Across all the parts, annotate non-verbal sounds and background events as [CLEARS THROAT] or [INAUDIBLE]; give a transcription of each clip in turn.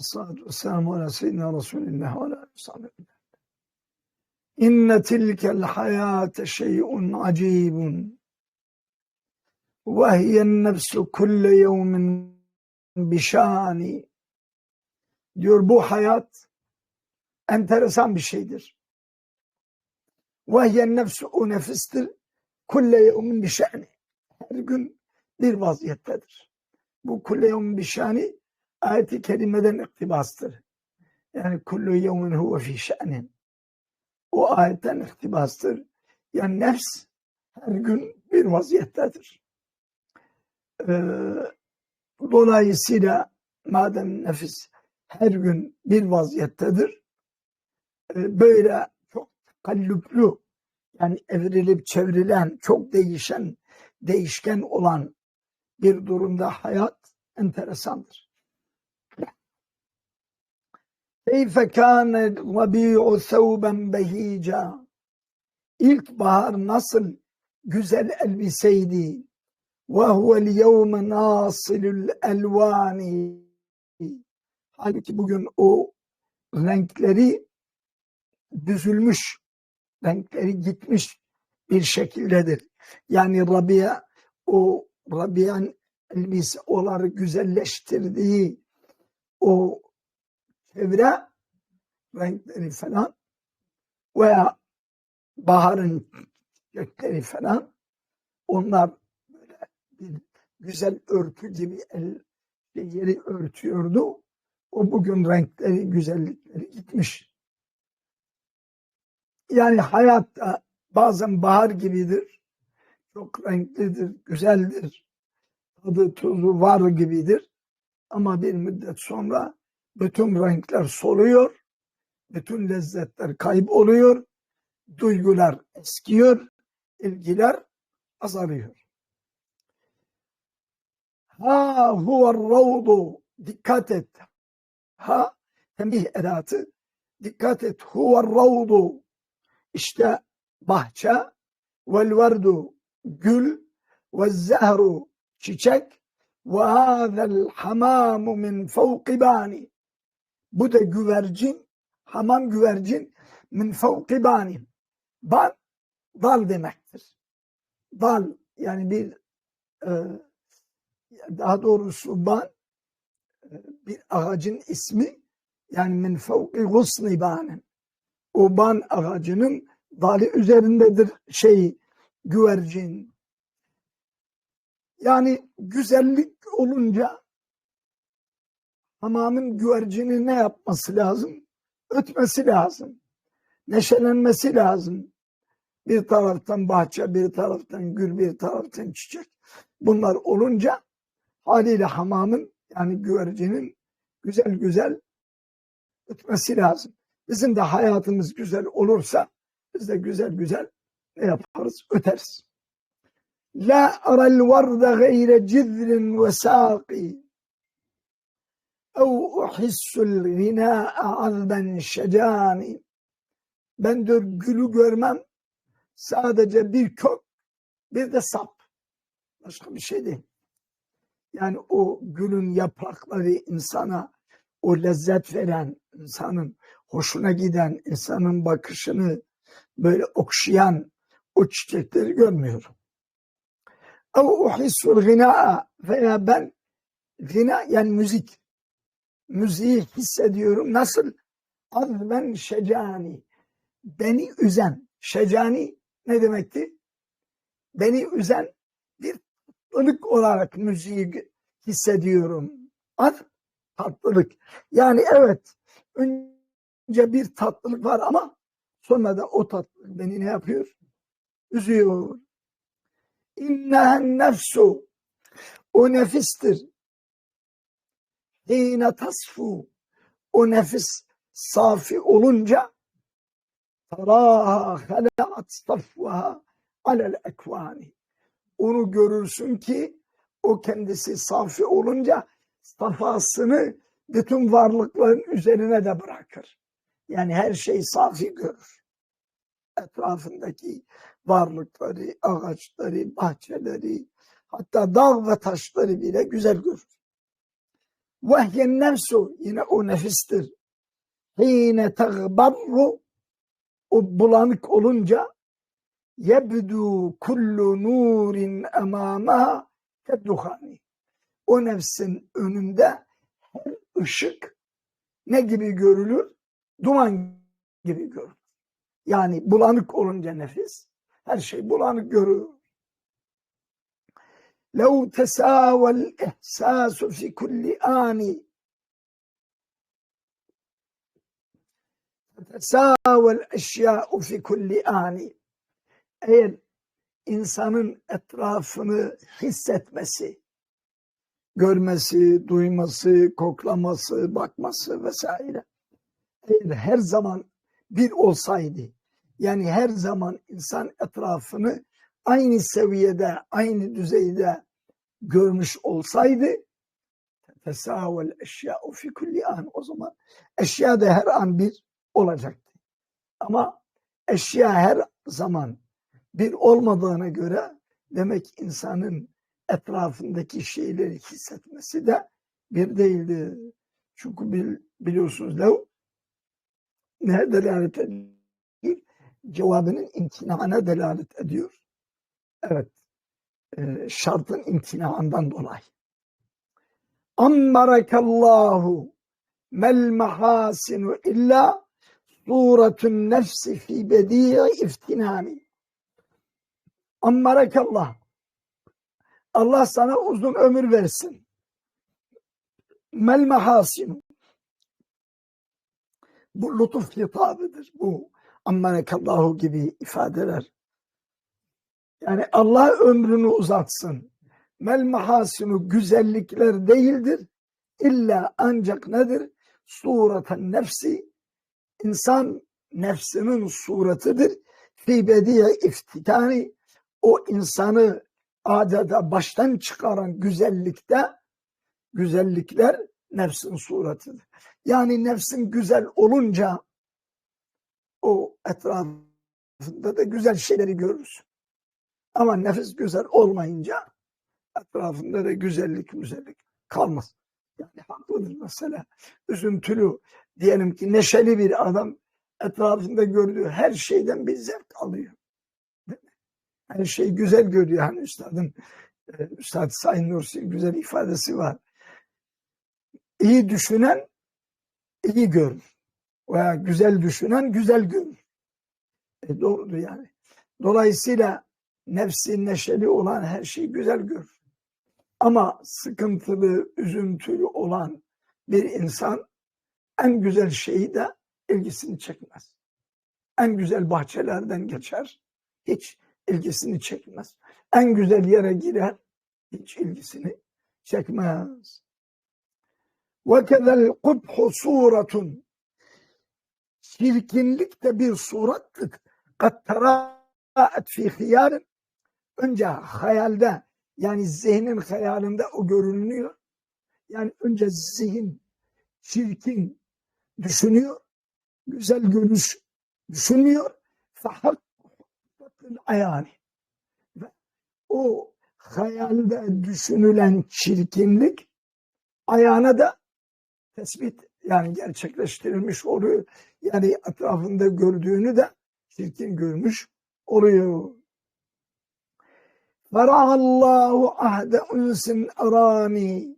Salatu vesselamu ala seyyidina Resulillah ve ala. İnne tilkel hayate şey'un acibun. Ve nefsu kulle yevmin bişani. Diyor bu hayat enteresan bir şeydir. Ve nefsu o nefistir. Kulle yevmin bişani. Her gün bir vaziyettedir. Bu kulle yevmin bişani ayeti iktibastır. Yani kullu yevmin huve fi şe'nin. O ayetten iktibastır. Yani nefs her gün bir vaziyettedir. Ee, dolayısıyla madem nefis her gün bir vaziyettedir, e, böyle çok kallüplü yani evrilip çevrilen, çok değişen, değişken olan bir durumda hayat enteresandır. Keyfe kâne rabi'u thawben behîca. İlkbahar nasıl güzel elbiseydi. Ve huvel yevme nasilül elvani. Halbuki bugün o renkleri düzülmüş, renkleri gitmiş bir şekildedir. Yani Rabia o Rabia'nın elbise onları güzelleştirdiği o çevre renkleri falan veya baharın gökleri falan onlar böyle bir güzel örtü gibi el, yeri örtüyordu. O bugün renkleri, güzellikleri gitmiş. Yani hayatta bazen bahar gibidir. Çok renklidir, güzeldir. Tadı tuzu var gibidir. Ama bir müddet sonra bütün renkler soluyor, bütün lezzetler kayboluyor, duygular eskiyor, ilgiler azalıyor. Ha huve ravdu, dikkat et. Ha, tembih edatı, dikkat et. Huve ravdu, işte bahçe, vel verdu, gül, ve zehru, çiçek, ve hâzel hamamu min fevki. Bu da güvercin, hamam güvercin min fevki bani. Ban, dal demektir. Dal, yani bir e, daha doğrusu ban e, bir ağacın ismi yani min fevki gusni banin. O ban ağacının dalı üzerindedir şey güvercin. Yani güzellik olunca hamamın güvercini ne yapması lazım? Ötmesi lazım. Neşelenmesi lazım. Bir taraftan bahçe, bir taraftan gül, bir taraftan çiçek. Bunlar olunca haliyle hamamın yani güvercinin güzel güzel ötmesi lazım. Bizim de hayatımız güzel olursa biz de güzel güzel ne yaparız? Öteriz. La aral varda gayre cizrin ve saqi ev uhissul ginâ'a azben şecani ben diyor gülü görmem. Sadece bir kök bir de sap. Başka bir şey değil. Yani o gülün yaprakları insana o lezzet veren insanın hoşuna giden insanın bakışını böyle okşayan o çiçekleri görmüyorum. Ama uhissul gina veya ben gina yani müzik müziği hissediyorum. Nasıl? Azben şecani. Beni üzen. Şecani ne demekti? Beni üzen bir tatlılık olarak müziği hissediyorum. Az tatlılık. Yani evet önce bir tatlılık var ama sonra da o tatlılık beni ne yapıyor? Üzüyor. İnnehen nefsu. O nefistir. Hine tasfu o nefis safi olunca taraha halaat safvaha alel ekvani onu görürsün ki o kendisi safi olunca safasını bütün varlıkların üzerine de bırakır. Yani her şey safi görür. Etrafındaki varlıkları, ağaçları, bahçeleri, hatta dağ ve taşları bile güzel görür. Vehyen nefsu yine o nefistir. Hine teğbarru o bulanık olunca yebdu kullu nurin emamaha kedduhani. O nefsin önünde her ışık ne gibi görülür? Duman gibi görülür. Yani bulanık olunca nefis her şey bulanık görür. لو تساوى الإحساس في كل آن تساوى الأشياء في كل آن eğer insanın etrafını hissetmesi, görmesi, duyması, koklaması, bakması vesaire eğer her zaman bir olsaydı, yani her zaman insan etrafını aynı seviyede, aynı düzeyde görmüş olsaydı tesavel eşya'u fi kulli an o zaman eşya da her an bir olacaktı. Ama eşya her zaman bir olmadığına göre demek insanın etrafındaki şeyleri hissetmesi de bir değildi. Çünkü bil, biliyorsunuz lev ne delalet ediyor? Cevabının imtinana delalet ediyor. Evet. E, şartın imtinaandan dolayı. Ammarakallahu mel mahasinu illa suratun nefsi fi bedi'i iftinami. Ammarakallah. Allah sana uzun ömür versin. Mel mahasinu. Bu lütuf hitabıdır. Bu ammarakallahu gibi ifadeler. Yani Allah ömrünü uzatsın. Mel mahasinu güzellikler değildir. İlla ancak nedir? Suratan nefsi. İnsan nefsinin suratıdır. Fi bediye iftitani. O insanı adeta baştan çıkaran güzellikte güzellikler nefsin suratıdır. Yani nefsin güzel olunca o etrafında da güzel şeyleri görürsün. Ama nefis güzel olmayınca etrafında da güzellik güzellik kalmaz. Yani haklıdır mesela. Üzüntülü diyelim ki neşeli bir adam etrafında gördüğü her şeyden bir zevk alıyor. Her şey güzel görüyor. Hani üstadın e, Üstad Sayın Nursi'nin güzel ifadesi var. İyi düşünen iyi görür. Veya güzel düşünen güzel görür. E doğrudur yani. Dolayısıyla nefsi neşeli olan her şeyi güzel görür. Ama sıkıntılı, üzüntülü olan bir insan en güzel şeyi de ilgisini çekmez. En güzel bahçelerden geçer, hiç ilgisini çekmez. En güzel yere girer, hiç ilgisini çekmez. وَكَذَا الْقُبْحُ suratun Çirkinlik de bir surattır. قَدْ تَرَاءَتْ فِي خِيَارٍ önce hayalde yani zihnin hayalinde o görünüyor. Yani önce zihin çirkin düşünüyor. Güzel görüş düşünmüyor. Fahakkatın ayani. Ve o hayalde düşünülen çirkinlik ayağına da tespit yani gerçekleştirilmiş oluyor. Yani etrafında gördüğünü de çirkin görmüş oluyor. فرعى الله عهد أنس أراني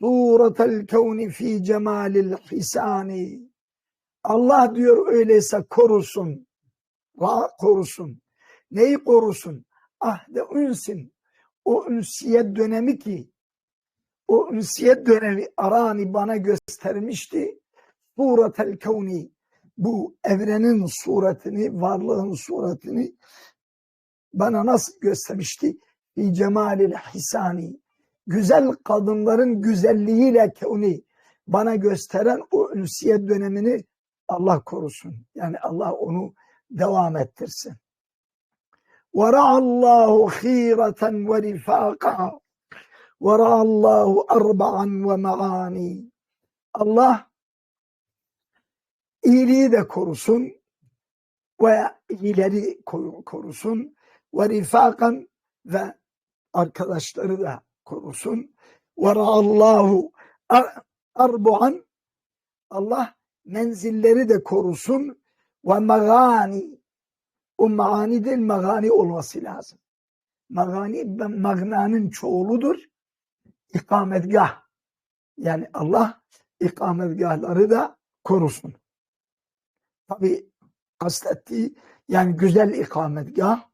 صورة الكون في cemal hisani. Allah diyor öyleyse korusun. Ra korusun. Neyi korusun? Ahde ünsin. O ünsiyet dönemi ki o ünsiyet dönemi arani bana göstermişti. Suratel kevni. Bu evrenin suretini, varlığın suretini bana nasıl göstermişti? Fi cemalil hisani. Güzel kadınların güzelliğiyle kevni bana gösteren o ünsiyet dönemini Allah korusun. Yani Allah onu devam ettirsin. وَرَعَ اللّٰهُ خِيرَةً وَرِفَاقًا وَرَعَ اللّٰهُ أَرْبَعًا وَمَعَانِي Allah iyiliği de korusun ve iyileri korusun ve rifakan ve arkadaşları da korusun. Ve ra'allahu Ar- Arbu'an Allah menzilleri de korusun ve magani o magani değil magani olması lazım. Magani magnanın çoğuludur. İkametgah. Yani Allah ikametgahları da korusun. Tabi kastettiği yani güzel ikametgah.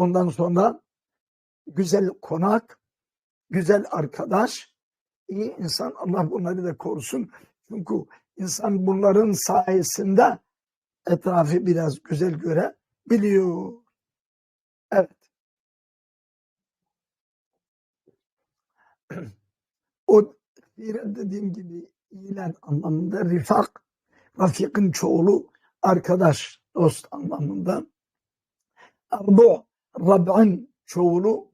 Ondan sonra güzel konak, güzel arkadaş, iyi insan Allah bunları da korusun. Çünkü insan bunların sayesinde etrafı biraz güzel görebiliyor. Evet. [CLEARS THROAT] O dediğim gibi iyiler anlamında rifak, rafikın çoğulu arkadaş, dost anlamında. Arbu, rab'ın çoğulu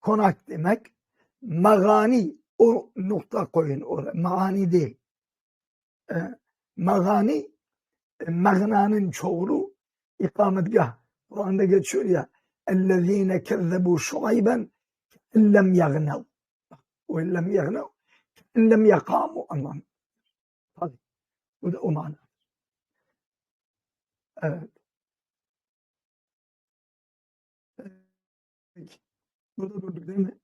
konak demek. Magani o nokta koyun oraya. Magani değil. E, magani e, magnanın çoğulu ikametgah. Kur'an'da geçiyor ya اَلَّذ۪ينَ كَذَّبُوا شُعَيْبًا اِلَّمْ يَغْنَوْا o illem yerine illem yakamu anlam. Tabii. Bu da o mana. Evet. Peki. Burada durduk değil mi?